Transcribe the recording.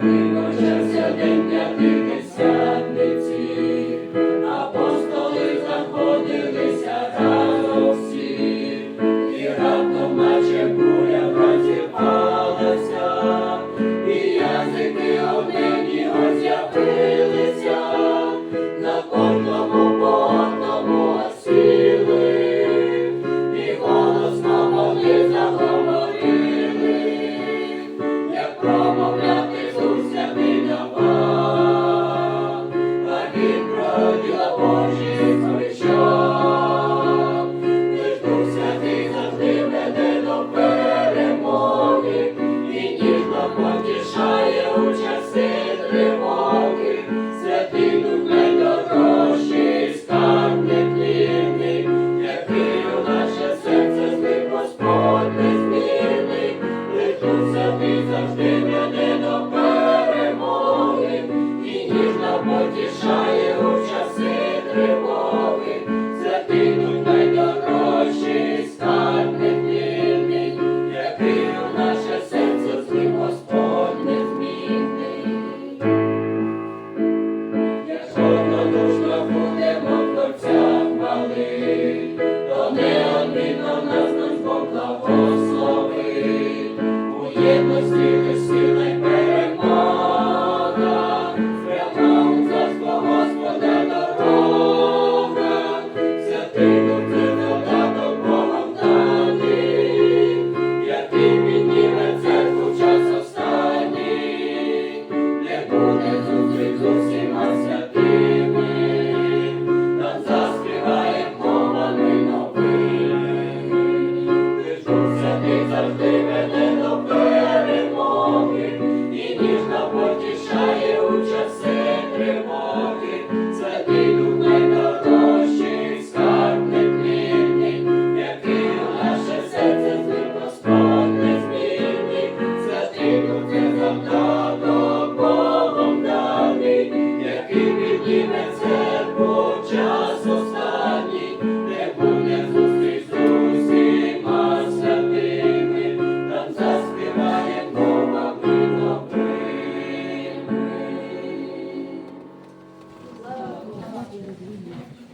Почався день Дух Святий завжди веде до перемоги, і ніжно потішає у часи тривоги. Святий Дух найдорожчий, скарб нетлінний, який у наше серце злив Господь незмінний. Якщо однодушно будемо Творця хвалить, то неодмінно нас Christ.